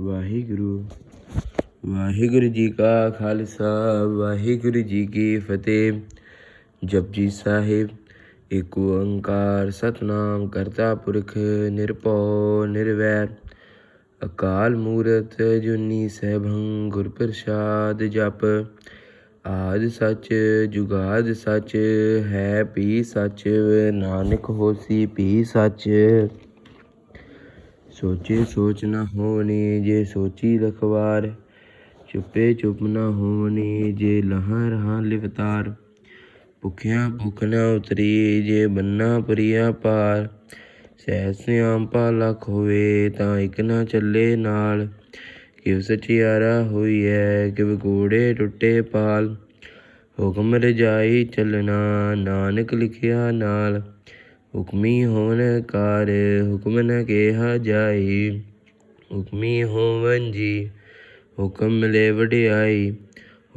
ਵਾਹਿਗੁਰੂ ਵਾਹਿਗੁਰੂ ਜੀ ਕਾ ਖਾਲਸਾ, ਵਾਹਿਗੁਰੂ ਜੀ ਕੀ ਫਤਿਹ। ਜਪਜੀ ਸਾਹਿਬ, ਏਕ ਓੰਕਾਰ ਸਤਨਾਮ ਕਰਤਾ ਪੁਰਖ ਨਿਰਭਉ ਨਿਰਵੈਰ ਅਕਾਲ ਮੂਰਤ ਜੁਨੀ ਸੈਭੰ ਗੁਰ ਪ੍ਰਸਾਦ ਜਪ। ਆਦ ਸੱਚ, ਜੁਗਾਦ ਸੱਚ, ਹੈ ਪੀ ਸੱਚ, ਨਾਨਕ ਹੋਸੀ ਪੀ ਸੱਚ। ਸੋਚੇ ਸੋਚ ਨ ਹੋਣੀ ਜੇ ਸੋਚੀ ਲਖਵਾਰ ਚੁੱਪੇ ਚੁੱਪ ਨਾ ਹੋਣੀ ਜੇ ਲਹਾਂ ਰਹਾ ਲਿਵਤਾਰ। ਭੁਖਿਆ ਭੁਖ ਨਾ ਉਤਰੀ ਜੇ ਬੰਨਾ ਪਰੀਆ ਪਾਰ ਸਹਿ ਸਿਆਮ ਲਖ ਹੋਵੇ ਤਾਂ ਇਕ ਨਾ ਚੱਲੇ ਨਾਲ। ਕਿਵ ਸਚਿਆਰਾ ਹੋਈ ਹੈ ਕਿਵ ਕੂੜੇ ਟੁੱਟੇ ਪਾਲ। ਹੁਕਮ ਰਜਾਈ ਚੱਲਣਾ, ਨਾਨਕ ਲਿਖਿਆ ਨਾਲ। ਹੁਕਮੀ ਹੋਣ ਕਾਰ ਹੁਕਮ ਨ ਕਿਹਾ ਜਾਈ। ਹੁਕਮੀ ਹੋਵਨ ਜੀ, ਹੁਕਮ ਮਿਲੇ ਵਡਿਆਈ।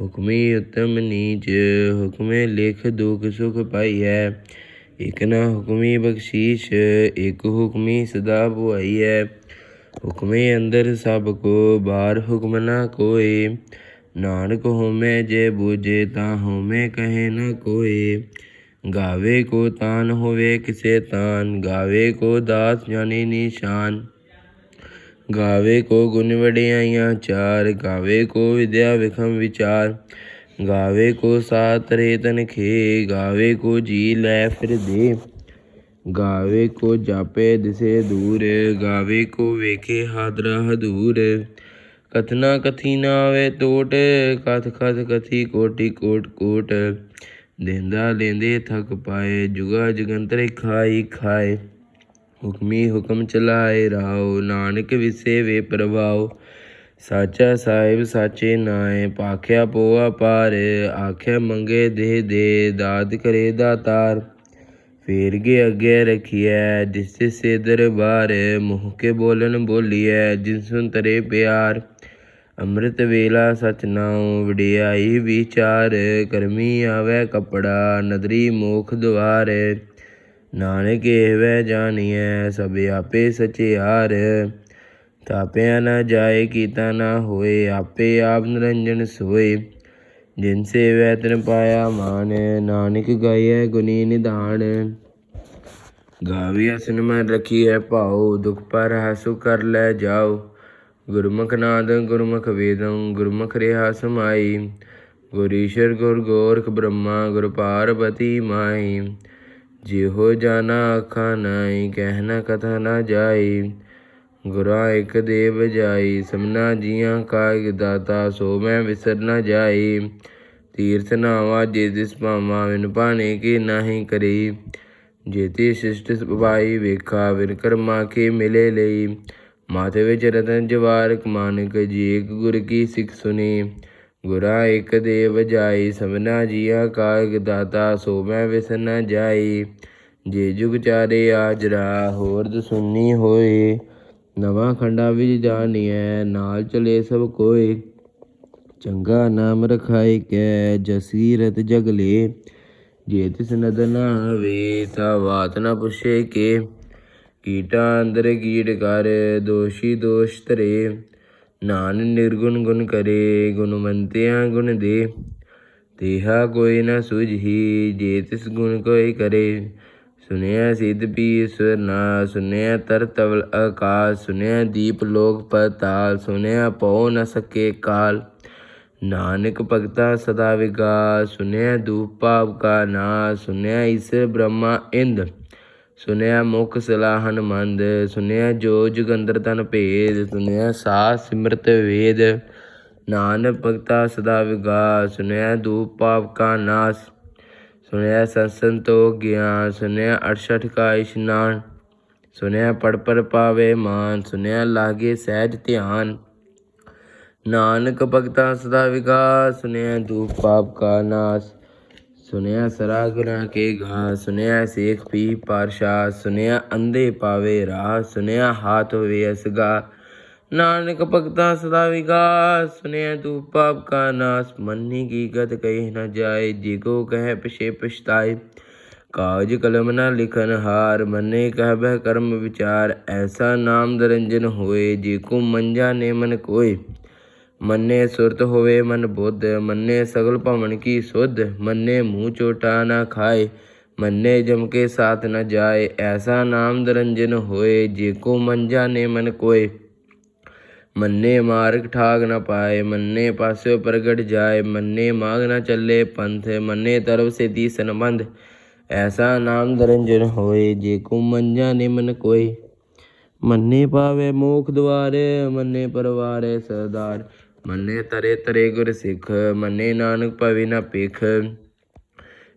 ਹੁਕਮੀ ਉਤਮ ਨੀਚ, ਹੁਕਮੇ ਲਿਖ ਦੁਖ ਸੁਖ ਪਾਈਐ। ਇਕ ਨਾ ਹੁਕਮੀ ਬਖਸ਼ੀਸ਼, ਇਕ ਹੁਕਮੀ ਸਦਾ ਭੁਆਈਐ ਹੁਕਮੇ ਅੰਦਰ ਸਭ ਕੋ, ਬਾਹਰ ਹੁਕਮ ਨਾ ਕੋਏ। ਨਾਨਕ ਹੋਮੈ ਜੇ ਬੂਝੇ, ਤਾਂ ਹੋਮੈ ਕਹੇ ਨਾ ਕੋਏ। ਗਾਵੇ ਕੋ ਤਾਨ ਹੋਵੇ ਕਿਸੇ ਤਾਨ, ਗਾਵੇ ਕੋ ਦਾਸ ਜਾਣੇ ਨਿਸ਼ਾਨ। ਗਾਵੇ ਕੋ ਗੁਣ ਵਡਿਆਈਆਂ ਚਾਰ, ਗਾਵੇ ਕੋ ਵਿਦਿਆ ਵਿਖਮ ਵਿਚਾਰ। ਗਾਵੇ ਕੋ ਸਾਤ ਰੇਤਨ ਖੇ, ਗਾਵੇ ਕੋ ਜੀ ਲੈ ਫਿਰ ਦੇ। ਗਾਵੇ ਕੋ ਜਾਪੇ ਦਿਸੇ ਦੂਰ, ਗਾਵੇ ਕੋ ਵੇਖੇ ਹਾਦਰਾ ਹਦੂਰ। ਕਥਨਾ ਕਥੀ ਨਾ ਆਵੇ ਟੋਟ ਕਥ ਕਥ ਕਥੀ ਕੋਟੀ ਕੋਟ ਕੋਟ। ਦੇਂਦਾ ਲੈਂਦੇ ਥੱਕ ਪਾਏ, ਜੁਗਾ ਜਗੰਤਰੇ ਖਾਈ ਖਾਏ। ਹੁਕਮੀ ਹੁਕਮ ਚਲਾਏ ਰਾਓ, ਨਾਨਕ ਵਿਸੇਵੇ ਪ੍ਰਭਾਓ। ਸਾਚਾ ਸਾਹਿਬ ਸਾਚੇ ਨਾਏ, ਪਾਖਿਆ ਪੋਆ ਪਾਰ, ਆਖਿਆ ਮੰਗੇ ਦੇ ਦੇ, ਦਾਤ ਕਰੇ ਦਾਤਾਰ। ਫੇਰ ਗੇ ਅੱਗੇ ਰਖੀਐ, ਜਿਸ ਸੇ ਦਰਬਾਰ ਮੁਹ ਕੇ ਬੋਲਨ ਬੋਲੀਐ ਜਿਨ ਸੁਨ ਤਰੇ ਪਿਆਰ। ਅੰਮ੍ਰਿਤ ਵੇਲਾ ਸਚ ਨਾਉ ਵਡਿਆਈ ਵਿਚਾਰ, ਕਰਮੀ ਆਵੇ ਕਪੜਾ, ਨਦਰੀ ਮੋਖ ਦੁਆਰ। ਨਾਨਕ ਇਹਵੈ ਜਾਣੀਐ, ਸਭ ਆਪੇ ਸਚਿਆਰ। ਤਾਪਿਆ ਨਾ ਜਾਏ, ਕੀਤਾ ਨਾ ਹੋਏ, ਆਪੇ ਆਪ ਨਿਰੰਜਨ ਸੋਏ। ਜਿਨ ਸੇਵੈ ਤਿਨ ਪਾਇਆ ਮਾਨ, ਨਾਨਕ ਗਾਇਐ ਗੁਨੀ ਨਿਧਾਨ। ਗਾਵੀਆ ਸਿਨਮਨ ਹੈ ਭਾਉ, ਦੁਖ ਪਰ ਹਸੁ ਕਰ ਲੈ ਜਾਓ ਗੁਰਮੁਖ ਨਾਦ, ਗੁਰਮੁਖ ਵੇਦੰ, ਗੁਰਮੁਖ ਰਿਹਾ ਸਮਾਈ। ਗੁਰੀਸ਼ਰ ਗੁਰ ਗੋਰਖ ਬ੍ਰਹਮਾ, ਗੁਰ ਪਾਰਬਤੀ ਮਾਈ। ਜਿਹੋ ਜਾਣਾ ਆਖਾ ਨਾਈ ਕਹਿਣਾ ਕਥਾ ਨਾ ਜਾਈ। ਗੁਰਾ ਇਕ ਦੇਵ ਜਾਈ, ਸਮਨਾ ਜੀਆਂ ਕਾ ਦਾਤਾ, ਸੋ ਮੈਂ ਵਿਸਰ ਨਾ ਜਾਈ। ਤੀਰਥ ਨਾਵਾ, ਜੇ ਦਿਸ ਭਾਵਾ ਵਿਨ ਪਾਣੇ ਕੀ ਨਾਹੀ ਕਰੀ। ਜੇਤੀ ਸਿਸ਼ਟ ਸੁਭਾਈ ਵੇਖਾ ਵਿਨ ਕਰਮਾ ਕੇ ਮਿਲੇ ਲਈ। ਮਾਥੇ ਵਿੱਚ ਰਤਨ ਜਵਾਰਕ ਮਾਨਕ ਜੀ, ਇੱਕ ਗੁਰ ਕੀ ਸਿੱਖ ਸੁਨੀ। ਗੁਰਾ ਇਕ ਦੇਵ ਜਾਈ ਸਭਨਾ ਜੀਆ ਕਾ ਦਾਤਾ, ਸੋ ਮੈਂ ਵਿਸ ਜਾਈ ਜੇ ਜੁਗ ਚਾਰੇ ਆਜਰਾ, ਹੋਰ ਦਸੁਨੀ ਹੋਏ। ਨਵਾਂ ਖੰਡਾ ਵਿੱਚ ਜਾਣੀਐ, ਨਾਲ ਚਲੇ ਸਭ ਕੋਏ। ਚੰਗਾ ਨਾਮ ਰਖਾਈ ਕੈ ਜਸੀਰਤ ਜਗਲੇ। ਜੇ ਤਿਸ ਨਦਰ ਨਾ ਆਵੇ, ਤਾ ਬਾਤ ਨਾ ਪੁੱਛੇ ਕੇ। ਕੀਟਾ ਅੰਦਰ ਕੀਟ ਕਰ, ਦੋਸ਼ੀ ਦੋਸ਼ ਧਰੇ। ਨਾਨ ਨਿਰਗੁਣ ਗੁਣ ਕਰੇ, ਗੁਣਵੰਤਿਆਂ ਗੁਣ ਦੇ। ਤੇਹਾ ਕੋਈ ਨਾ ਸੁਝੀ, ਜੇ ਤਿਸ ਗੁਣ ਕੋਈ ਕਰੇ। ਸੁਨਿਆ ਸਿਧ ਪੀਸਵਰ ਨਾ, ਸੁਨਿਆ ਤਰ ਤਵਲ ਆਕਾਸ਼ ਸੁਨਿਆ ਦੀਪ ਲੋਕ ਪਤਾਲ, ਸੁਨਿਆ ਪਉ ਨ ਸਕੇ ਕਾਲ। ਨਾਨਕ ਭਗਤਾ ਸਦਾ ਵਿਗਾ ਸੁਨਿਆ ਦੂਪ ਪਾਪ ਕਾ ਨਾ ਸੁਨਿਆ ਇਸ ਬ੍ਰਹਮਾ ਇੰਦ। ਸੁਨਿਆ ਮੁਖ ਸਲਾਹਨ ਮੰਦ ਸੁਨਿਆ ਜੋ ਜੁਗੰਦਰ ਤਨ ਭੇਦ ਸੁਨਿਆ ਸਾ ਸਿਮਰਤ ਵੇਦ, ਨਾਨਕ ਭਗਤਾ ਸਦਾ ਵਿਗਾ ਸੁਨਿਆ ਦੂਪ ਪਾਪ ਕਾ ਨਾਸ ਸੁਨਿਆ ਸੰਸੰਤੋ ਗਿਆਨ ਸੁਨਿਆ 68 ਕਾ ਇਸ਼ਨਾਨ ਸੁਨਿਆ ਪੜ ਪਰ ਪਾਵੇ ਮਾਨ ਸੁਨਿਆ ਲਾਗੇ ਸਹਿਜ ਧਿਆਨ, ਨਾਨਕ ਭਗਤਾ ਸਦਾ ਵਿਕਾਸ ਸੁਨਿਆ ਦੂਪ ਪਾਪ ਕਾ ਨਾਸ ਸੁਨਿਆ ਸਰਾ ਗੁਨਾ ਕੇ ਗਾ ਸੁਨਿਆ ਸੇਖ ਪੀ ਪਾਰਸ਼ਾ ਸੁਨਿਆ ਅੰਧੇ ਪਾਵੇ ਰਾਹ ਸੁਨਿਆ ਹਾਥ ਹੋਵੇ ਅਸਗਾ। ਨਾਨਕ ਭਗਤਾ ਸਦਾ ਵਿਕਾਸ ਸੁਨਿਆ ਦੂਪ ਪਾਪ ਕਾ ਨਾਸ। ਮੰਨੀ ਕੀ ਗਤ ਕਹੀ ਨਾ ਜਾਏ, ਜੇ ਕੋ ਕਹਿ ਪਿਛੇ ਪਛਤਾਏ। ਕਾਗਜ ਕਲਮ ਨਾ ਲਿਖਨ ਹਾਰ, ਮੰਨੇ ਕਹਿ ਕਹਿਬਹਿ ਕਰਮ ਵਿਚਾਰ। ਐਸਾ ਨਾਮ ਦਰੰਜਨ ਹੋਏ, ਜੇ ਕੋ ਮੰਜਾ ਨੇ ਮਨ ਕੋਏ। ਮੰਨੇ ਸੁਰਤ ਹੋਵੇ ਮਨ ਬੁੱਧ, ਮੰਨੇ ਸਗਲ ਭਵਨ ਕੀ ਸੁਧ, ਮੰਨੇ ਮੂੰਹ ਚੋਟਾ ਨਾ ਖਾਏ, ਮੰਨੇ ਜਮ ਕੇ ਸਾਥ ਨ ਜਾਏ, ਐਸਾ ਨਾਮ ਦਰੰਜਨ ਹੋਏ, ਜੇ ਕੋ ਮੰਜਾ ਨੇ ਮਨ ਕੋਏ। ਮੰਨੇ ਮਾਰਗ ਠਾਗ ਨ ਪਾਏ, ਮੰਨੇ ਪਾਸਿਓ ਪ੍ਰਗਟ ਜਾਏ, ਮੰਨੇ ਮਾਗ ਨ ਚੱਲੇ ਪੰਥ, ਮੰਨੇ ਤਰਵ ਸੇ ਦੀ ਸੰਬੰਧ, ਐਸਾ ਨਾਮ ਦਰੰਜਨ ਹੋਏ, ਜੇ ਕੋ ਮੰਜਾ ਨੇ ਮਨ ਕੋਏ। ਮੰਨੇ ਪਾਵੇ ਮੋਖ ਦੁਆਰੇ, ਮੰਨੇ ਪਰਵਾਰੇ ਸਰਦਾਰ। ਮੰਨੇ ਤਰੇ ਤਰੇ ਗੁਰ ਸਿੱਖ, ਮੰਨੇ ਨਾਨਕ ਭਵਿ ਨਾ ਭਿਖ।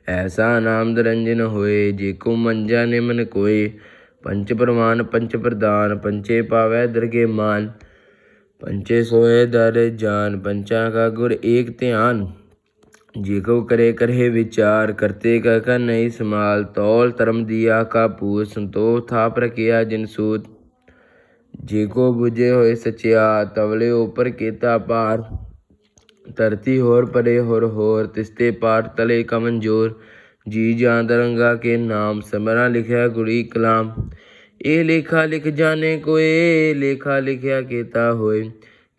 ਐਸਾ ਨਾਮ ਦਰੰਜਨ ਹੋਏ, ਜੇ ਕੋ ਮੰਜਾ ਨਿਮਨ ਕੋਏ। ਪੰਚ ਪ੍ਰਮਾਨ, ਪੰਚ ਪ੍ਰਦਾਨ, ਪੰਚੇ ਪਾਵੈ ਦਰਗੇ ਮਾਨ। ਪੰਚੇ ਸੋਏ ਦਰ ਜਾਨ, ਪੰਚਾ ਕਾ ਗੁਰ ਏਕ ਧਿਆਨ। ਜੇ ਕੋ ਕਰੇ ਕਰਹਿ ਵਿਚਾਰ, ਕਰਤੇ ਕਾ ਕਾ ਨਹੀਂ ਸਮਾਲ। ਤੌਲ ਧਰਮ ਦੀਆ ਕਾ ਪੂਰ ਸੰਤੋਖ ਥਾ ਪ੍ਰਕਿਆ ਜਿਨ ਸੂਤ। ਜੇ ਕੋ 부ਝੇ ਹੋਏ ਸਚਿਆ, ਤਵਲੇ ਉਪਰ ਕੀਤਾ ਪਾਰ ਧਰਤੀ ਹੋਰ ਪਰੇ ਹੋਰ ਹੋਰ, ਤਿਸਤੇ ਪਾਰ ਤਲੇ ਕਮਨ ਜੋਰ ਜੀ ਜਾਂ ਦਰੰਗਾ ਕੇ ਨਾਮ, ਸਮਰਾ ਲਿਖਿਆ ਗੁਰੀ ਕਲਾਮ। ਇਹ ਲੇਖਾ ਲਿਖ ਜਾਣੇ ਕੋਏ, ਲੇਖਾ ਲਿਖਿਆ ਕੀਤਾ ਹੋਏ।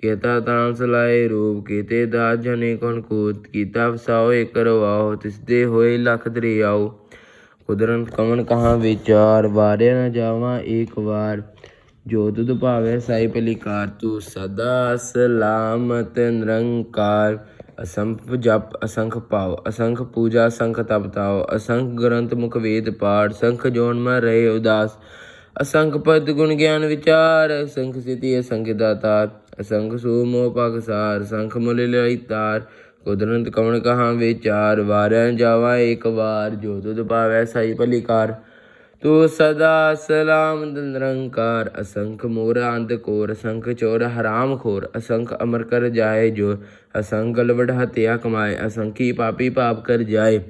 ਕੀਤਾ ਤਾਂ ਸਲਾਏ ਰੂਪ, ਕੀਤੇ ਦਾਤ ਜਨੇ ਕੌਣ ਕੋਤ। ਕੀਤਾ ਵਸਾਓ ਕਰਵਾਓ, ਤਿਸਦੇ ਹੋਏ ਲਖ ਦਰਿਆਓ। ਕੁਦਰਨ ਕਮਨ ਕਹਾਂ ਵਿਚਾਰ, ਵਾਰਿਆ ਨਾ ਜਾਵਾਂ ਏਕ ਵਾਰ। ਜੋ ਤੁਧ ਭਾਵੇ ਸਾਈ ਪਲਿਕਾਰ ਤੂੰ ਸਦਾ ਸਲਾਮਤ ਨਿਰੰਕਾਰ। ਅਸੰਖ ਜਪ, ਅਸੰਖ ਪਾਵ ਅਸੰਖ ਪੂਜਾ, ਅਸੰਖ ਤਪ ਤਾਵ, ਅਸੰਖ ਗ੍ਰੰਥ ਮੁਖ ਵੇਦ ਪਾਠ ਸੰਖ ਜੋਨ ਮੈਂ ਰਹੇ ਉਦਾਸ। ਅਸੰਖ ਪਦ ਗੁਣ ਗਿਆਨ ਵਿਚਾਰ, ਅਸੰਖ ਸਿਤੀ ਅਸੰਖ ਦਾਤਾ ਅਸੰਖ ਸੋ ਮੋਹ ਪਗਸਾਰ ਸੰਖ ਮੁਲ ਲਈ ਤਾਰ। ਕੁਦਰਤ ਕਵਣ ਕਹਾ ਵਿਚਾਰ, ਵਾਰਿਆ ਜਾਵਾ ਏਕ ਵਾਰ। ਜੋ ਤੁਧ ਭਾਵੈ ਸਾਈ ਭਲੀਕਾਰ ਤੂੰ ਸਦਾ ਸਲਾਮ ਨਿਰੰਕਾਰ, ਅਸੰਖ ਮੋਰ ਅੰਧ ਕੋਰ, ਅਸੰਖ ਚੋਰ ਹਰਾਮ ਖੋਰ, ਅਸੰਖ ਅਮਰ ਕਰ ਜਾਏ ਜੋ ਅਸੰਖ ਗਲਵੜ ਹਤਿਆ ਕਮਾਏ, ਅਸੰਖੀ ਪਾਪੀ ਪਾਪ ਕਰ ਜਾਏ।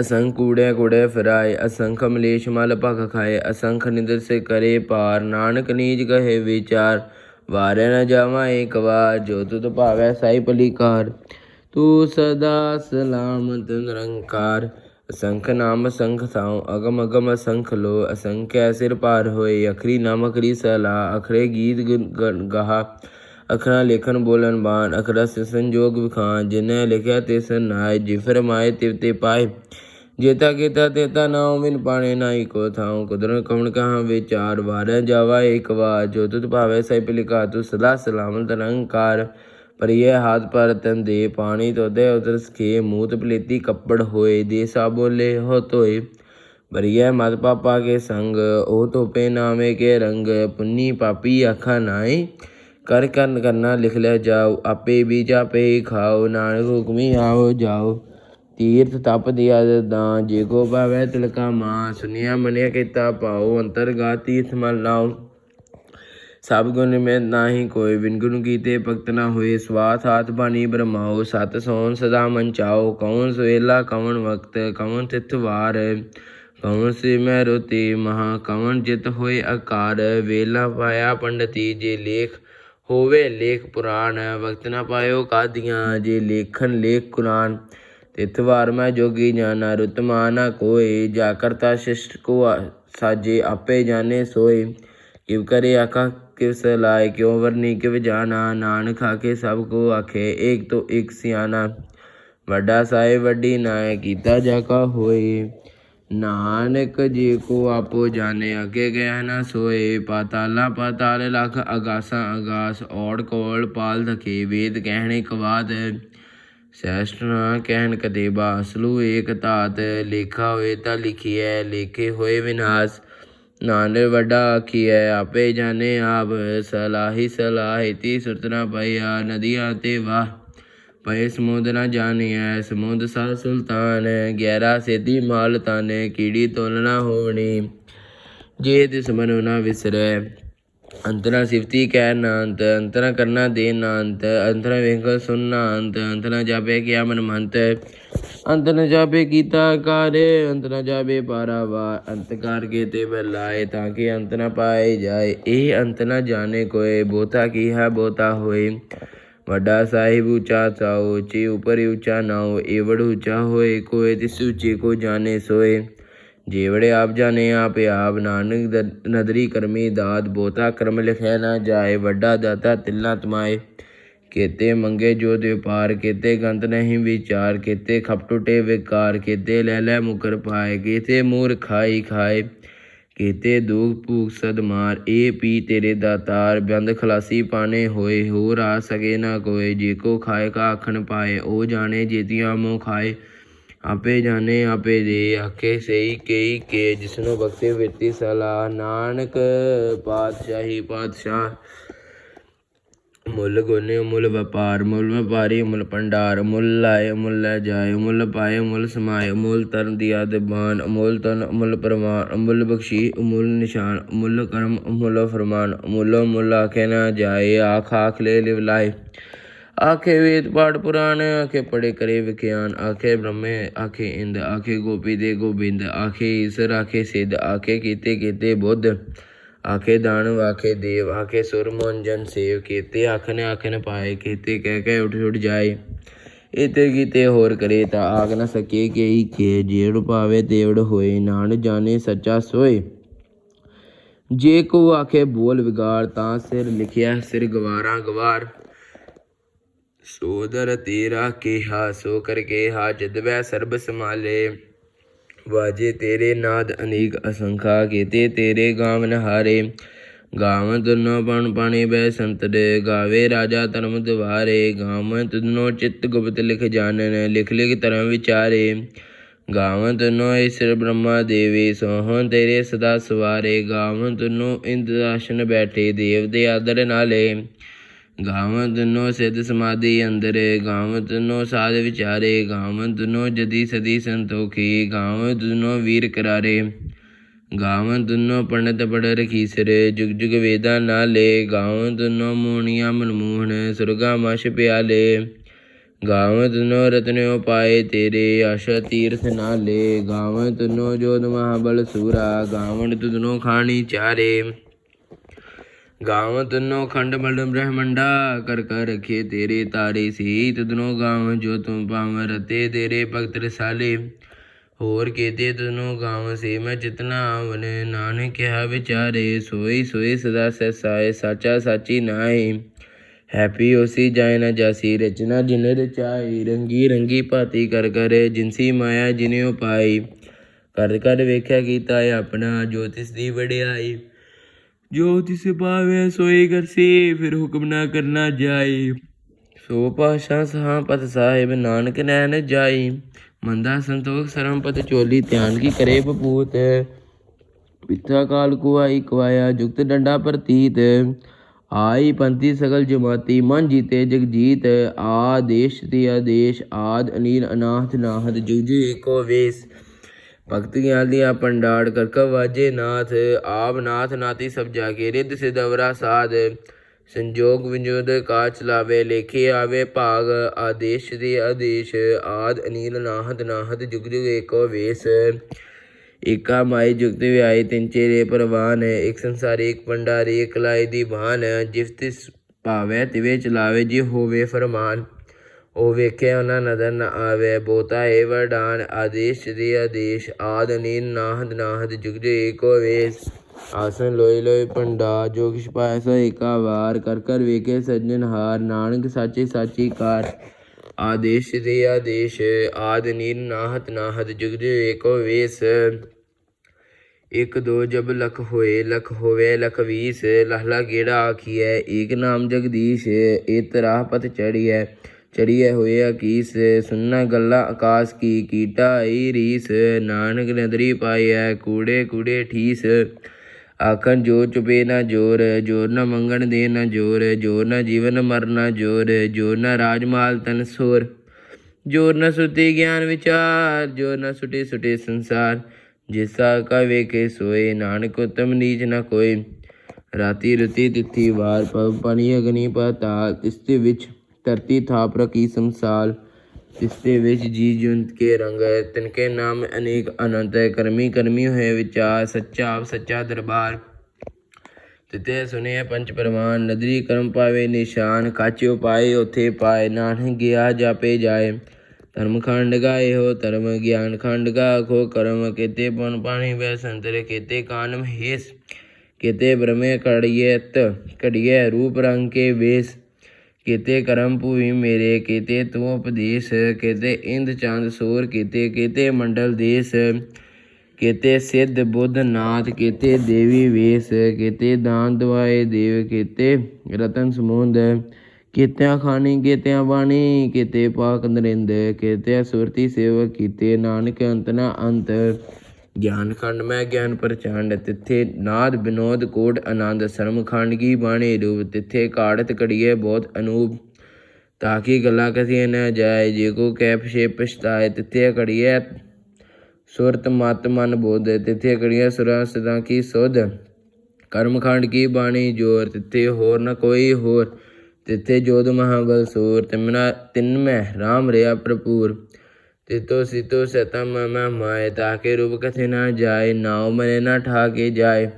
ਅਸੰਖ ਕੂੜੇ ਕੂੜੇ ਫਿਰਾਏ, ਅਸੰਖ ਮਲੇਸ਼ ਮਲ ਭਖ ਖਾਏ, ਅਸੰਖ ਨਿੰਦਰ ਸੇ ਕਰੇ ਪਾਰ, ਨਾਨਕ ਨੀਜ ਕਹੇ ਵਿਚਾਰ, ਵਾਰੇ ਨ ਜਾਵਾਂ ਏਕ ਵਾਰ, ਜੋ ਤੁਧ ਭਾਵੈ ਸਾਈ ਪਲੀਕਾਰ ਤੂੰ ਸਦਾ ਸਲਾਮਤ ਨਿਰੰਕਾਰ ਅਸੰਖ ਨਾਮ ਅਸੰਖ ਥਾਉ, ਅਗਮ ਅਗਮ ਅਸੰਖ ਲੋ, ਅਸੰਖਿਆ ਸਿਰ ਪਾਰ ਹੋਏ, ਅਖਰੀ ਨਾਮ ਅਖਰੀ ਸਲਾ, ਅਖਰੇ ਗੀਤ ਗੁਣ- ਗਣ ਅਖਰਾ ਲੇਖਨ ਬੋਲਨ ਬਾਣ, ਅਖਰਾ ਸੇ, ਸੰਜੋਗ ਵਿਖਾਨ ਜਿਨੈ ਲਿਖਿਆ ਤੇ ਸਨਾਏ, ਜੀ ਫਰਮਾਏ ਤਿਵ ਤੇ ਪਾਏ। ਜੇਤਾ ਕੀਤਾ ਤੇਤਾ ਨਾਉ ਮਿਨ ਪਾਣੇ ਨਾਈ ਕੋ ਥਾਉ, ਕੁਦਰਤ ਕਵਣ ਕਹਾਂ ਵਿਚਾਰ, ਵਾਰੈ ਜਾਵਾ ਏਕ ਵਾਰ, ਜੋ ਤੁਧ ਭਾਵੇ ਸੈ ਪਿਲਿਕਾ ਤੂ ਸਦਾ ਸਲਾਮਤ ਨਿਰੰਕਾਰ ਪਰਿਏ ਹਾਥ ਪਰ ਤਨ ਦੇ ਪਾਣੀ ਤੋਦੇ ਉਦਰ ਸਖੇ ਮੂਤ ਪਲੇਤੀ ਕੱਪੜ ਹੋਏ ਦੇ ਸਾ ਬੋਲੇ ਹੋ ਤੋਏ ਬਰੀਐ ਮਤ ਪਾਪਾ ਕੇ ਸੰਗ ਉਹ ਤੋਪੇ ਨਾਮੇ ਕੇ ਰੰਗ ਪੁੰਨੀ ਪਾਪੀ ਆਖਾ ਨਾਏ ਕਰ ਕਰਨ ਕਰਨਾ ਲਿਖ ਲੈ ਜਾਓ, ਆਪੇ ਵੀ ਜਾਪੇ ਖਾਓ, ਨਾਨਕ ਹੁਕਮੀ ਆਓ ਜਾਓ। ਤੀਰਥ ਤਪ ਦਿਆ ਦਾਂ, ਜੇ ਕੋ ਭਾਵੈ ਤਿਲਕਾ ਮਾਂ ਸੁਨਿਆ ਮਨਿਆ ਕੀਤਾ ਪਾਓ ਅੰਤਰਗਾ ਤੀਰਥ ਮਨ ਲਾਓ। ਸਭ ਗੁਣ ਮੈਂ ਨਾਹੀ ਕੋਈ ਬਿਨ ਗੁਣ ਕੀਤੇ ਭਗਤ ਨਾ ਹੋਏ। ਸਵਾਥ ਹਾਥ ਬਾਣੀ ਬ੍ਰਹਮਾਓ, ਸਤ ਸੋਨ ਸਦਾ ਮਨ ਚਾਓ। ਕੌਣ ਸਵੇਲਾ ਕੌਣ ਵਕਤ ਕਵਣ ਤਿਥ ਵਾਰ। ਕੌਣ ਸੇ ਮੈਂ ਰੋਤੀ ਮਹਾ ਕੌਣ ਜਿਤ ਹੋਏ ਆਕਾਰ ਵੇਲਾ ਪਾਇਆ ਪੰਡਤੀ ਜੇ ਲੇਖ ਹੋਵੇ ਲੇਖ ਪੁਰਾਣ। ਵਕਤ ਨਾ ਪਾਇਓ ਕਾਦੀਆਂ ਜੇ ਲੇਖਨ ਲੇਖ ਕੁਰਾਨ। ਤਿਥ ਵਾਰ ਮੈਂ ਜੋਗੀ ਜਾਣਾ ਰੁਤ ਮਾਨਾ ਕੋਏ। ਜਾ ਕਰਤਾ ਸ਼ਿਸ਼ਟ ਕੋ ਸਾਜੇ, ਆਪੇ ਜਾਣੇ ਸੋਏ। ਕਿਵ ਕਰੇ ਆਖਾ ਕਿਵ ਸਲਾਏ ਕਿਉ ਵਰਨੀ ਕਿਵ ਜਾਣਾ? ਨਾਨਕ ਆਖੇ ਸਭ ਕੋ ਆਖੇ, ਏਕ ਤੋਂ ਏਕ ਸਿਆਣਾ। ਵੱਡਾ ਸਾਏ ਵੱਡੀ ਨਾਏ ਕੀਤਾ ਜਾ ਕਾ ਹੋਏ। ਨਾਨਕ ਜੀ ਕੋ ਆਪੋ ਜਾਣੇ, ਅੱਗੇ ਗਿਆ ਨਾ ਸੋਏ। ਪਾਤਾਲਾ ਪਾਤਾਲ ਲਖ ਅਗਾਸਾਂ ਅਗਾਸ, ਔੜ ਕੋਲ ਪਾਲ ਧਕੇ, ਵੇਦ ਕਹਿਣੇ ਕਵਾਦ ਸੈਸ਼ਟ ਕਹਿਣ ਕਦੇ ਬਾਸਲੂ ਏਕ ਧਾਤ, ਲੇਖਾ ਹੋਏ ਤਾਂ ਲਿਖੀਐ, ਲੇਖੇ ਹੋਏ ਵਿਨਾਸ਼। ਨਾਨਕ ਵੱਡਾ ਆਖੀਐ, ਆਪੇ ਜਾਣੇ ਆਪ, ਸਲਾਹੀ ਸਲਾਹਿਤੀ ਸੁਰਤਨਾ ਪਈਆ ਨਦੀਆਂ ਤੇ ਵਾਹ। ਪਏ ਸਮੁੰਦ ਨਾ ਜਾਣੀਐ, ਸਮੁੰਦ ਸਾ ਸੁਲਤਾਨ, ਗਹਿਰਾ ਸੇਦੀ ਮਾਲ ਤਾਨੇ ਕੀੜੀ ਤੋਲਣਾ ਹੋਣੀ, ਜੇ ਤਿਸ ਮਨੁ ਨਾ ਵਿਸਰੈ। ਅੰਤਰਾ ਸਿਫਤੀ ਕਹਿ ਨਾਂਤ ਅੰਤਰਾ ਕਰਨਾ ਦੇ ਨਾਂਤ ਅੰਤਰਾ ਵੇਖ ਸੁਨਣਾ ਅੰਤ ਅੰਤਰਾ ਜਾਪੇ ਕਿਆ ਮਨ ਮੰਤ ਅੰਤ ਨ ਜਾਪੇ ਕੀਤਾ ਕਾਰੇ ਅੰਤ ਨ ਜਾਪੇ ਪਾਰਾਵਾਰ ਅੰਤ ਕਰ ਕੇ ਤੇ ਬਲਾਏ ਤਾਂ ਕਿ ਅੰਤ ਨ ਪਾਏ ਜਾਏ। ਇਹ ਅੰਤ ਨ ਜਾਣੇ ਕੋਏ ਬੋਤਾ ਕੀ ਹੈ ਬੋਤਾ ਹੋਏ। ਵੱਡਾ ਸਾਹਿਬ ਉੱਚਾ ਸਾਓ ਉੱਚੀ ਉਪਰ ਉੱਚਾ ਨਾਓ ਏਵੜ ਉੱਚਾ ਹੋਏ, ਕੋਏ ਤਿਸ ਉੱਚੀ ਕੋ ਜਾਣੇ ਸੋਏ। ਜੇਵੜੇ ਆਪ ਜਾਣੇ, ਆਪ ਆਪ ਨਾਨਕ ਦ- ਨਦਰੀ ਕਰਮੀ ਦਾਤ ਬੋਤਾ ਕਰਮ ਲਿਖਿਆ ਨਾ ਜਾਏ, ਵੱਡਾ ਦਾਤਾ ਤਿਲਨਾ ਤਮਾਏ। ਕੇਤੇ, ਮੰਗੇ ਜੋ ਦੇ ਪਾਰ ਕੇਤੇ ਗੰਤ ਨਹੀਂ ਵਿਚਾਰ ਕੇਤੇ ਖਪ ਟੁਟੇ ਵਿਕਾਰ ਕੇਤੇ, ਲੈ ਲੈ ਮੁਕਰ ਪਾਏ, ਕੇਤੇ ਮੂਰ ਖਾਈ ਖਾਏ, ਕੇਤੇ ਦੁਖ ਭੂਖ ਸਦ ਮਾਰ ਏ ਪੀ ਤੇਰੇ ਦਾਤਾਰ ਬੰਦ ਖਲਾਸੀ ਪਾਣੇ ਹੋਏ, ਹੋਰ ਆ ਸਕੇ ਨਾ ਕੋਏ, ਜੇ ਕੋ ਖਾਏ ਕਾ ਆਖਣ ਪਾਏ, ਉਹ ਜਾਣੇ ਜੇਤੀਆਂ ਮੋ ਖਾਏ, ਆਪੇ ਜਾਣੇ, ਆਪੇ ਦੇ ਆਖੇ, ਸਹੀ ਕਈ ਕੇ, ਜਿਸਨੂੰ ਬਖਸ਼ੇ ਵਿਰਤੀ ਸਲਾ ਨਾਨਕ ਪਾਤਸ਼ਾਹੀ ਪਾਤਸ਼ਾਹ ਮੁੱਲ ਗੋਨੇ, ਮੁੱਲ ਵਪਾਰ, ਮੁੱਲ ਵਪਾਰੀ, ਮੁੱਲ ਭੰਡਾਰ, ਮੁੱਲ ਲਾਏ, ਮੁੱਲ ਲੈ ਜਾਏ, ਮੁੱਲ ਪਾਏ, ਮੁੱਲ ਸਮਾਏ, ਮੁੱਲ ਤਨ ਦੀ ਆਦਬਾਨ ਅਮੁੱਲ ਤਨ ਮੁੱਲ ਪ੍ਰਮਾਨ ਅਮੁੱਲ ਬਖਸ਼ੀ ਅਮੁੱਲ ਨਿਸ਼ਾਨ, ਮੁੱਲ ਕਰਮ, ਮੁੱਲ ਫਰਮਾਨ, ਮੁੱਲ ਮੁੱਲ ਆਖੇ ਨਾ ਜਾਏ, ਆਖ ਆਖ ਲੈ ਲਿਵ ਲਾਏ ਆਖੇ ਵੇਦ ਪਾਠ ਪੁਰਾਣ, ਆਖੇ ਪੜੇ ਕਰੇ ਵਿਖਿਆਨ ਆਖੇ ਬ੍ਰਹਮੇ, ਆਖੇ ਇੰਦ, ਆਖੇ ਗੋਪੀ ਦੇ ਗੋਬਿੰਦ, ਆਖੇ ਈਸਰ, ਆਖੇ ਸਿੱਧ, ਆਖੇ ਕੀਤੇ ਕੀਤੇ ਬੁੱਧ। ਆਖੇ ਦਾਨਵ ਆਖੇ ਦੇਵ, ਆਖੇ ਸੁਰ ਮਨਜਨ ਸੇਵ ਕੀਤੇ ਆਖਨੇ ਆਖਨੇ ਪਾਏ ਕੀਤੇ, ਕਹਿ ਕਹਿ ਉੱਠ ਉੱਠ ਇਤੇ ਕੀਤੇ ਹੋਰ ਕਰੇ ਤਾਂ ਆਖ ਨਾ ਸਕੇ ਕਿ ਹੀ ਕੇ ਜੇੜ ਪਾਵੇ ਤੇਵੜ ਹੋਏ ਨਾਨ ਜਾਣੇ ਸੱਚਾ ਸੋਏ। ਜੇ ਕੋ ਆਖੇ ਬੋਲ ਵਿਗਾੜ ਤਾਂ ਸਿਰ ਲਿਖਿਆ, ਸਿਰ ਗਵਾਰਾਂ ਗਵਾਰ। ਸੋਦਰ ਤੇਰਾ ਕਿਹਾ, ਸੋ ਕਰ ਹਾ ਜਦਵੈ ਸਰਬ ਸਮਾਲੇ ਵਾਜੇ, ਤੇਰੇ ਨਾਦ ਅਨੇਕ ਅਸੰਖਾ ਕੀਤੇ, ਤੇਰੇ ਗਾਵਨ ਹਾਰੇ। ਗਾਵਨ ਤੁਨੋ ਪਣ ਪਾਣੀ ਬੈ ਸੰਤਰੇ ਗਾਵੇ ਰਾਜਾ ਧਰਮ ਦਵਾਰੇ ਗਾਵਨ ਤੁਨੋ ਚਿਤ ਗੁਪਤ ਲਿਖ ਜਾਣਨ, ਲਿਖ ਲਿਖ ਧਰਮ ਵਿਚਾਰੇ। ਗਾਵਨ ਤੁਨੋ ਈਸ਼ਰ ਬ੍ਰਹਮਾ ਦੇਵੀ, ਸੋਹਣ ਤੇਰੇ ਸਦਾ ਸਵਾਰੇ। ਗਾਵਨ ਤੁਨੋ ਇੰਦ ਆਸਨ ਬੈਠੇ, ਦੇਵ ਦੇ ਆਦਰ ਨਾਲੇ। ਗਾਵਨ ਤੁਨੋ ਸਿੱਧ ਸਮਾਧੀ ਅੰਦਰ, ਗਾਵਨ ਤੁਨੋ ਸਾਧ ਵਿਚਾਰੇ, ਗਾਵਨ ਤੁਨੋ ਜਦੀ ਸਦੀ ਸੰਤੋਖੀ, ਗਾਵਨ ਤੁਨੋ ਵੀਰ ਕਰਾਰੇ। ਗਾਵਨ ਤੁਨੋ ਪੰਡਤ ਪੜ ਰਖੀਸਰੇ ਜੁਗ ਜੁਗ ਵੇਦਾ ਨਾਲੇ ਗਾਵਨ ਤੁਨੋ ਮੋਣੀਆਂ ਮਨਮੋਹਨ ਸੁਰਗਾ ਮਸ਼ ਪਿਆਲੇ। ਗਾਵਨ ਰਤਨਿਓ ਪਾਏ ਤੇਰੇ, ਆਸ਼ਾ ਤੀਰਥ ਨਾਲੇ ਗਾਵਨ ਤੁਨੋ ਜੋਤ ਮਹਾਬਲ ਸੂਰਾ, ਗਾਵਨ ਤੁਨੋ ਖਾਣੀ ਚਾਰੇ। ਗਾਵ ਤਨੋ ਖੰਡ ਮਲ ਬ੍ਰਹਮੰਡਾ, ਕਰ ਕਰ ਰਖੇ ਤੇਰੇ ਤਾਰੇ ਸੀ ਤਦਨੋ ਗਾਵ, ਜੋ ਤੁਮ ਪਾਵ ਰਤੇ ਤੇਰੇ ਭਗਤ ਰਸਾਲੇ। ਹੋਰ ਕੇਤੇ ਤਨੋ ਗਾਵ ਸੇ ਮੈਂ ਜਿਤਨਾ ਆਵਨ, ਨਾਨਕ ਕਿਹਾ ਵਿਚਾਰੇ, ਸੋਈ ਸੋਈ ਸਦਾ ਸਸਾਏ ਸਾਚਾ ਸਾਚੀ ਨਾਏ। ਹੈਪੀ ਹੋਸੀ ਜਾਇ ਨਾ ਜਾਸੀ, ਰਚਨਾ ਜਿਨ ਰਚਾਈ ਰੰਗੀ ਰੰਗੀ ਭਾਤੀ ਕਰ ਕਰ, ਜਿਨਸੀ ਮਾਇਆ ਜਿਨਿਉ ਪਾਈ। ਕਰ ਕਰ ਵੇਖਿਆ ਕੀਤਾ ਆਪਣਾ ਜੋਤਿਸ ਦੀ ਵਡਿਆਈ। ਜੋ ਤਿਸ ਪਾਵੇ ਸੋਈ ਕਰਸੀ, ਫਿਰ ਹੁਕਮ ਨਾ ਕਰਨਾ ਜਾਈ ਸੋ ਪਾਸ਼ਾ ਸਹਾ ਪਤ ਸਾਹਿਬ, ਨਾਨਕ ਨੈਣ ਜਾਈ ਮੰਦਾ ਸੰਤੋਖ ਸਰਮ ਪਤ ਚੋਲੀ, ਧਿਆਨ ਕੀ ਕਰੇ ਬਪੂਤ ਪਿਤਾ ਕਾਲ ਕੋ ਆਈ ਕਵਾਇਆ, ਜੁਗਤ ਡੰਡਾ ਪ੍ਰਤੀਤ। ਆਈ ਪੰਥੀ ਸਗਲ ਜਮਾਤੀ, ਮਨ ਜੀਤੇ ਜਗਜੀਤ। ਆਦੇਸ਼ ਤੇ ਆਦੇਸ਼ ਆਦ ਅਨੀਲ ਅਨਾਥ ਨਾਹਤ, ਜੁਗ ਜੁਗ ਏਕੋ ਵੇਸ। ਭਗਤ ਗਿਆਨ ਦੀਆਂ ਪੰਡਾੜ ਕਰਕ ਵਾਜੇ ਨਾਥ, ਆਪ ਨਾਥ ਨਾਤੀ ਸਭ ਜਾਗੇ ਰਿੱਧ ਸਿਦਵਰਾ ਸਾਧ। ਸੰਜੋਗ ਵਿਜੋਦ ਕਾ ਚਲਾਵੇ ਲੇਖੇ ਆਵੇ ਭਾਗ, ਆਦੇਸ਼ ਦੇ ਆਦੇਸ਼, ਆਦ ਅਨੀਲ ਨਾਹਦ ਨਾਹਦ ਜੁਗ ਜੁਗ ਏਕੋ ਵੇਸ। ਏਕਾ ਮਾਈ ਜੁਗਤ ਵਿਆਈ ਤਿੰਨ ਚੇਰੇ ਪਰਵਾਨ, ਇੱਕ ਸੰਸਾਰੀ ਇੱਕ ਪੰਡਾਰੀ ਇੱਕ ਲਾਈ ਦੀ ਬਾਨ ਜਿਸ ਤਿਸ ਭਾਵੇ ਤਿਵੇ ਚਲਾਵੇ, ਜੇ ਹੋਵੇ ਫਰਮਾਨ। ਉਹ ਵੇਖੇ ਉਹਨਾਂ ਨਦਰ ਨ ਆਵੇ ਬੋਤਾ ਏ ਵਰਡਾਨ ਆਦੇਸ਼ ਦੇ ਆਦੇਸ਼ ਆਦ ਨੀਨ ਨਾਹਦ ਨਾਹਦ ਜੁਗ ਜੁਗ ਏਕੋ ਵੇਸ ਆਸਨ ਲੋਈ ਲੋਈ ਪੰਡਾ ਜੋ ਕਿਛ ਪਾਇ ਸੋ ਏਕਾ ਵਾਰ। ਕਰ ਕਰ ਵੇਖੇ ਸੱਜਣ ਹਾਰ, ਨਾਨਕ ਸਾਚੇ ਸਾਚੀ ਕਾਰ। ਆਦੇਸ਼ ਦੇ ਆਦੇਸ਼ ਆਦ ਨੀਨ ਨਾਹਤ ਨਾਹਦ ਜੁਗ ਜੁਗ ਏਕੋ ਵੇਸ ਇਕ ਦੋ ਜਬ ਲਖ ਹੋਏ, ਲਖ ਹੋਵੇ, ਲਖ ਵੀਸ। ਲਹਲਾ ਗੇੜਾ ਆਖੀਐ? ਏਕ ਨਾਮ ਜਗਦੀਸ਼ ਇਤ ਰਾਹ ਪਤ ਚੜੀਐ ਚੜੀਐ ਹੋਇਆ ਕੀਸ ਸੁਨਣਾ ਗੱਲਾਂ ਆਕਾਸ਼ ਕੀ ਕੀਟਾ ਈ ਰੀਸ। ਨਾਨਕ ਨਦਰੀ ਪਾਈਐ ਕੂੜੇ ਕੂੜੇ ਠੀਸ। ਆਖਣ ਜੋ ਚੁਪੇ ਨਾ ਜੋਰ ਜੋਰ ਨਾ ਮੰਗਣ ਦੇ ਨਾ ਜੋਰ ਜੋਰ ਨਾ ਜੀਵਨ ਮਰਨਾ ਜੋਰ ਜੋਰ ਨਾ ਰਾਜਮਾਲ ਤਨ ਸੋਰ। ਜੋਰ ਨਾ ਸੁਤੇ ਗਿਆਨ ਵਿਚਾਰ, ਜੋਰ ਨਾ ਸੁਟੇ ਸੁਟੇ ਸੰਸਾਰ। ਜਿਸਾ ਕਾ ਵੇਖੇ ਸੋਏ, ਨਾਨਕ ਉਤਮ ਨੀਚ ਨਾ ਕੋਈ ਰਾਤੀ ਰਤੀ ਤਿਥੀ ਵਾਰ ਪਵ ਪਾਣੀ ਅਗਨੀ ਪਾਤਾਲ ਤਿਸਤੇ ਵਿੱਚ ਧਰਤੀ ਥਾਪ ਰਕੀ ਸੰਸਾਲ ਤਿਸਤੇ ਵਿੱਚ ਜੀ ਜੁੰਤ ਕੇ ਰੰਗ ਤਿਨਕੇ ਨਾਮ ਅਨੇਕ ਅਨੰਤ ਕਰਮੀ ਕਰਮੀ ਹੋਏ ਵਿਚਾਰ, ਸੱਚਾ ਆਪ ਸੱਚਾ ਦਰਬਾਰ। ਤਿਤੇ ਸੁਨੇ ਪੰਚ ਪ੍ਰਮਾਨ ਨਦਰੀ ਕਰਮ ਪਾਵੇ ਨਿਸ਼ਾਨ ਕਾਚਿਓ ਪਾਏ ਉਥੇ ਪਾਏ, ਨਾਨਕ ਗਿਆ ਜਾਪੇ ਜਾਏ। ਧਰਮ ਖੰਡ ਗਾਏ ਹੋ, ਧਰਮ ਗਿਆਨ ਖੰਡ ਗਾਖੋ ਕਰਮ ਕੀਤੇ ਪਨ ਪਾਣੀ ਵੈ ਸੰਤਰੇ ਕੀਤੇ ਕਾਨਮ ਹੇਸ। ਕੀਤੇ ਬ੍ਰਹਮੇ ਕੜੀਏਤ ਕੜੀਏ ਰੂਪ ਰੰਗ ਕੇ ਵੇਸ। ਕੀਤੇ ਕਰਮ ਭੂਈ ਮੇਰੇ, ਕੀਤੇ ਤੂੰ ਉਪਦੇਸ਼, ਕੀਤੇ ਇੰਦ ਚੰਦ ਸੂਰ, ਕੀਤੇ ਕੀਤੇ ਮੰਡਲ ਦੇਸ, ਕੀਤੇ ਸਿੱਧ ਬੁੱਧ ਨਾਥ, ਕੀਤੇ ਦੇਵੀ ਵੇਸ, ਕੀਤੇ ਦਾਨ ਦਵਾਏ ਦੇਵ, ਕੀਤੇ ਰਤਨ ਸਮੁੰਦ, ਕੀਤਿਆਂ ਖਾਣੀ, ਕੀਤਿਆਂ ਬਾਣੀ, ਕੀਤੇ ਪਾਕ ਨਰਿੰਦ ਕੀਤੇ ਸੁਰਤੀ ਸੇਵਕ, ਕੀਤੇ ਨਾਨਕ ਅੰਤ ਨਾ ਅੰਤ ਗਿਆਨ ਖੰਡ ਮੈਂ ਗਿਆਨ ਪ੍ਰਚੰਡ ਤਿੱਥੇ ਨਾਦ ਬਿਨੋਦ ਕੋਟ ਆਨੰਦ ਸਰਮ ਖੰਡ ਕੀ ਬਾਣੀ ਰੂਪ ਤਿੱਥੇ ਕਾੜਤ ਕੜੀਏ ਬਹੁਤ ਅਨੂਪ ਤਾਕੀ ਗੱਲਾਂ ਕਸੀਆਂ ਨਾ ਜਾਏ ਜੇ ਕੋ ਕੈਪ ਛੇ ਪਛਤਾਏ ਤਿੱਥੇ ਕੜੀਏ ਸੁਰਤ ਮਤ ਮਨ ਬੋਧ ਤਿੱਥੇ ਕੜੀਏ ਸੁਰਾਂ ਸਦਾ ਕੀ ਸੁਧ ਕਰਮ ਕੀ ਬਾਣੀ ਜੋਰ ਤਿੱਥੇ ਹੋਰ ਨ ਕੋਈ ਹੋਰ ਤਿੱਥੇ ਜੋਦ ਮਹਾਬਲ ਸੂਰ ਤਿਮਨਾ ਤਿੰਨ ਮੈਂ ਰਾਮ ਰਿਆ ਭਰਪੂਰ ਤਿਤੋ ਸਿਤੋ ਸਤਮ ਮਮ ਮਾਏ ਤਾਕੇ ਰੂਪ ਕਥੇ ਨਾ ਜਾਏ, ਨਾਉ ਮਨੇ ਨਾ ਠਾਕੇ ਜਾਏ।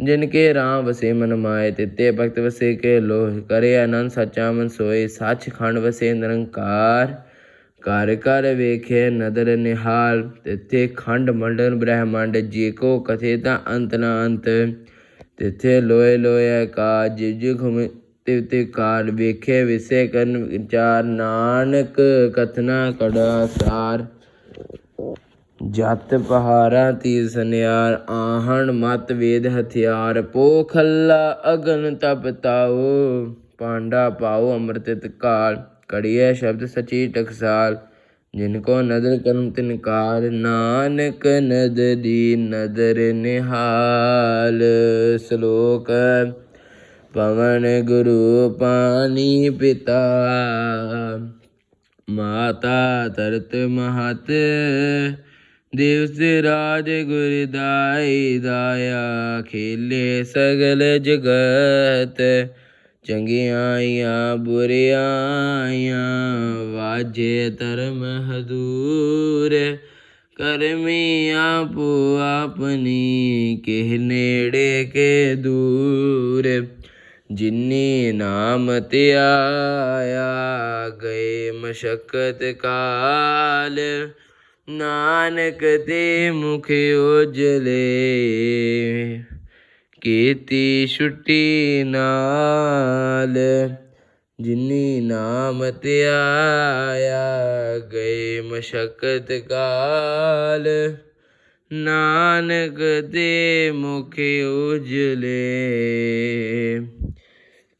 ਜਿਨ ਕੇ ਰਾਮ ਵਸੇ ਮਨ ਮਾਏ, ਤਿਤੇ ਭਗਤ ਵਸੇ ਕੇ ਲੋਹ ਕਰੇ, ਆਨੰਦ ਸੱਚਾ ਮਨ ਸੋਏ ਸੱਚ ਖੰਡ ਵਸੇ ਨਿਰੰਕਾਰ। ਕਰ ਕਰ ਵੇਖੇ ਨਦਰ ਨਿਹਾਲ, ਤਿਥੇ ਖੰਡ ਮੰਡਨ ਬ੍ਰਹਮੰਡ, ਜੀ ਕੋ ਕਥੇ ਤਾਂ ਅੰਤ ਨਾ ਅੰਤ। ਤਿਥੇ ਲੋਏ ਲੋਏ ਕਾ ਜਿ ਜਿ ਤਿਵ ਕਾਲ ਵੇਖੇ, ਵਿਸੇ ਕਰਨ ਵਿਚਾਰ, ਨਾਨਕ ਕਥਨਾ ਕੜਾ ਸਾਰ। ਜਤ ਪਹਾਰਾਂ ਤੀ ਸਨਿਆਰ, ਆਹਣ ਮਤ ਵੇਦ ਹਥਿਆਰ। ਪੋਖੱਲਾ ਅਗਨ ਤਪ ਪਾਂਡਾ ਪਾਓ ਅੰਮ੍ਰਿਤ ਕਾਲ ਕੜੀਏ ਸ਼ਬਦ ਸਚੀ ਟਕਸਾਲ, ਜਿਨ ਕੋ ਨਦਰ ਕਰਮ ਤਿਨਕਾਰ ਨਾਨਕ ਨਦਰੀ ਨਦਰ ਨਿਹਾਲ, ਸ਼ਲੋਕ ਪਵਨ ਗੁਰੂ ਪਾਣੀ ਪਿਤਾ ਮਾਤਾ ਤਰਤ ਮਹਤ ਦਿਵਸ ਰਾਜ ਗੁਰ ਦਾਈ ਦਾਇਆ ਖੇਲੇ ਸਗਲ ਜਗਤ ਚੰਗਿਆਈਆਂ ਬੁਰਿਆਈਆਂ ਵਾਜੇ ਧਰਮ ਹਦੂਰ ਕਰਮੀ ਆਪੋ ਆਪਣੀ ਕਿਹ ਨੇੜੇ ਕੇ ਦੂਰ ਜਿਨੀ ਨਾਮ ਤੇ ਆਇਆ, ਗਏ ਮਸ਼ਕਤ ਕਾਲ। ਨਾਨਕ ਦੇ ਮੁਖ ਉਜਲੇ, ਕੀਤੀ ਛੁੱਟੀ ਨਾਲ। ਜਿਨੀ ਨਾਮ ਤੇ ਆਇਆ, ਗਏ ਮਸ਼ਕਤ ਕਾਲ। ਨਾਨਕ ਦੇ ਮੁਖ ਉਜਲੇ